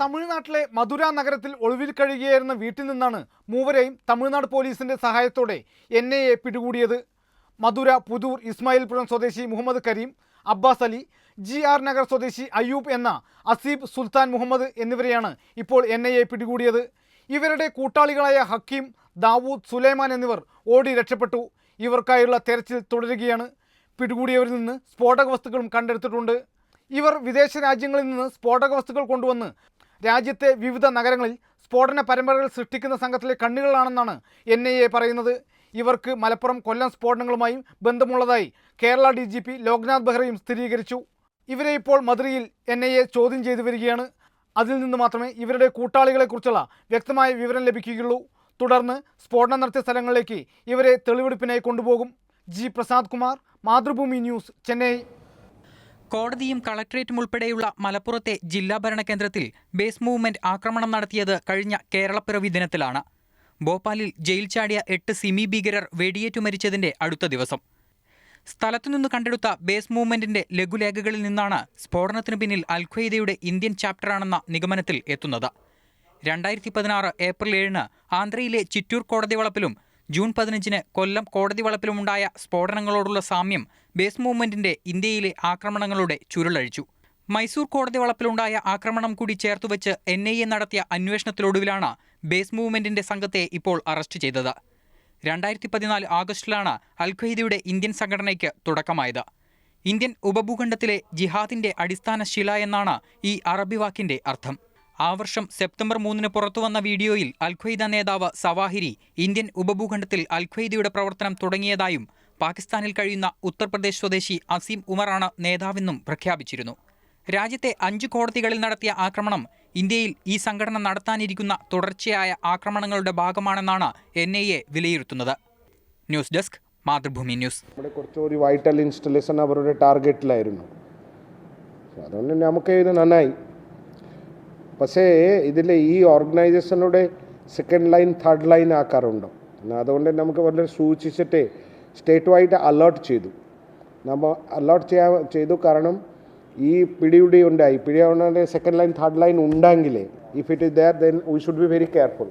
തമിഴ്നാട്ടിലെ മധുര നഗരത്തിൽ ഒളിവിൽ കഴിയുകയായിരുന്ന വീട്ടിൽ നിന്നാണ് മൂവരെയും തമിഴ്നാട് പോലീസിന്റെ സഹായത്തോടെ എൻ ഐ എ പിടികൂടിയത്. മധുര പുതൂർ ഇസ്മായിൽപുരം സ്വദേശി മുഹമ്മദ് കരീം അബ്ബാസ് അലി ജി ആർ നഗർ സ്വദേശി അയ്യൂബ് എന്ന അസീബ് സുൽത്താൻ മുഹമ്മദ് എന്നിവരെയാണ് ഇപ്പോൾ എൻ ഐ എ പിടികൂടിയത്. ഇവരുടെ കൂട്ടാളികളായ ഹക്കീം ദാവൂദ് സുലൈമാൻ എന്നിവർ ഓടി രക്ഷപ്പെട്ടു. ഇവർക്കായുള്ള തെരച്ചിൽ തുടരുകയാണ്. പിടികൂടിയവരിൽ നിന്ന് സ്ഫോടക വസ്തുക്കളും കണ്ടെടുത്തിട്ടുണ്ട്. ഇവർ വിദേശ രാജ്യങ്ങളിൽ നിന്ന് സ്ഫോടക വസ്തുക്കൾ കൊണ്ടുവന്ന് രാജ്യത്തെ വിവിധ നഗരങ്ങളിൽ സ്ഫോടന പരമ്പരകൾ സൃഷ്ടിക്കുന്ന സംഘത്തിലെ കണ്ണുകളാണെന്നാണ് എൻ ഐ എ പറയുന്നത്. ഇവർക്ക് മലപ്പുറം കൊല്ലം സ്ഫോടനങ്ങളുമായും ബന്ധമുള്ളതായി Kerala D G P Loknath ബെഹ്റയും സ്ഥിരീകരിച്ചു. ഇവരെ ഇപ്പോൾ മധുരയിൽ എൻ ഐ എ ചോദ്യം ചെയ്തു വരികയാണ്. അതിൽ നിന്ന് മാത്രമേ ഇവരുടെ കൂട്ടാളികളെക്കുറിച്ചുള്ള വ്യക്തമായ വിവരം ലഭിക്കുകയുള്ളൂ. തുടർന്ന് സ്ഫോടനം നടത്തിയ സ്ഥലങ്ങളിലേക്ക് ഇവരെ തെളിവെടുപ്പിനായി കൊണ്ടുപോകും. G Prasad Kumar Mathrubhumi news Chennai. കോടതിയും കളക്ടറേറ്റും ഉൾപ്പെടെയുള്ള മലപ്പുറത്തെ ജില്ലാ ഭരണകേന്ദ്രത്തിൽ ബേസ് മൂവ്മെന്റ് ആക്രമണം നടത്തിയത് കഴിഞ്ഞ കേരളപ്പിറവി ദിനത്തിലാണ്. ഭോപ്പാലിൽ ജയിൽ ചാടിയ എട്ട് സിമി ഭീകരർ വെടിയേറ്റു മരിച്ചതിന്റെ അടുത്ത ദിവസം. സ്ഥലത്തുനിന്ന് കണ്ടെടുത്ത ബേസ് മൂവ്മെന്റിന്റെ ലഘുലേഖകളിൽ നിന്നാണ് സ്ഫോടനത്തിന് പിന്നിൽ അൽഖ്വയ്ദയുടെ ഇന്ത്യൻ ചാപ്റ്ററാണെന്ന നിഗമനത്തിൽ എത്തുന്നത്. രണ്ടായിരത്തി പതിനാറ് ഏപ്രിൽ ഏഴിന് ആന്ധ്രയിലെ ചിറ്റൂർ കോടതി വളപ്പിലും ജൂൺ പതിനഞ്ചിന് കൊല്ലം കോടതി വളപ്പിലുമുണ്ടായ സ്ഫോടനങ്ങളോടുള്ള സാമ്യം ബേസ് മൂവ്മെന്റിന്റെ ഇന്ത്യയിലെ ആക്രമണങ്ങളുടെ ചുരുളഴിച്ചു. മൈസൂർ കോടതി വളപ്പിലുണ്ടായ ആക്രമണം കൂടി ചേർത്തുവെച്ച് എൻ ഐ എ നടത്തിയ അന്വേഷണത്തിലൊടുവിലാണ് ബേസ് മൂവ്മെന്റിന്റെ സംഘത്തെ ഇപ്പോൾ അറസ്റ്റ് ചെയ്തത്. രണ്ടായിരത്തി പതിനാല് ആഗസ്റ്റിലാണ് അൽഖയ്ദയുടെ ഇന്ത്യൻ സംഘടനയ്ക്ക് തുടക്കമായത്. ഇന്ത്യൻ ഉപഭൂഖണ്ഡത്തിലെ ജിഹാദിന്റെ അടിസ്ഥാന ശില എന്നാണ് ഈ അറബി വാക്കിന്റെ അർത്ഥം. ആ വർഷം സെപ്റ്റംബർ മൂന്നിന് പുറത്തുവന്ന വീഡിയോയിൽ അൽഖ്വയ്ദ നേതാവ് സവാഹിരി ഇന്ത്യൻ ഉപഭൂഖണ്ഡത്തിൽ അൽഖ്വയ്ദയുടെ പ്രവർത്തനം തുടങ്ങിയതായും പാകിസ്ഥാനിൽ കഴിയുന്ന ഉത്തർപ്രദേശ് സ്വദേശി അസീം ഉമറാണ് നേതാവെന്നും പ്രഖ്യാപിച്ചിരുന്നു. രാജ്യത്തെ അഞ്ച് കോടതികളിൽ നടത്തിയ ആക്രമണം ഇന്ത്യയിൽ ഈ സംഘടന നടത്താനിരിക്കുന്ന തുടർച്ചയായ ആക്രമണങ്ങളുടെ ഭാഗമാണെന്നാണ് എൻ ഐ എ വിലയിരുത്തുന്നത്. News desk Mathrubhumi news. നമ്മുടെ കുറച്ചൊരു വൈറ്റൽ ഇൻസ്റ്റലേഷൻ അവരുടെ ടാർഗറ്റിലായിരുന്നു. അതുകൊണ്ട് നമുക്ക് ഇത് നന്നായി. പക്ഷേ ഇതിൽ ഈ ഓർഗനൈസേഷനുടെ സെക്കൻഡ് ലൈൻ തേർഡ് ലൈൻ ആക്കാറുണ്ടോ? അതുകൊണ്ട് നമുക്ക് വളരെ സൂക്ഷിച്ചിട്ട് സ്റ്റേറ്റ് വൈഡ് അലേർട്ട് ചെയ്തു. നമ്മൾ അലേർട്ട് ചെയ്യാൻ ചെയ്തു കാരണം ഈ പിടിയുടെ ഉണ്ടായി. പിടിയുടെ സെക്കൻഡ് ലൈൻ തേർഡ് ലൈൻ ഉണ്ടെങ്കിൽ if it is there then we should be very careful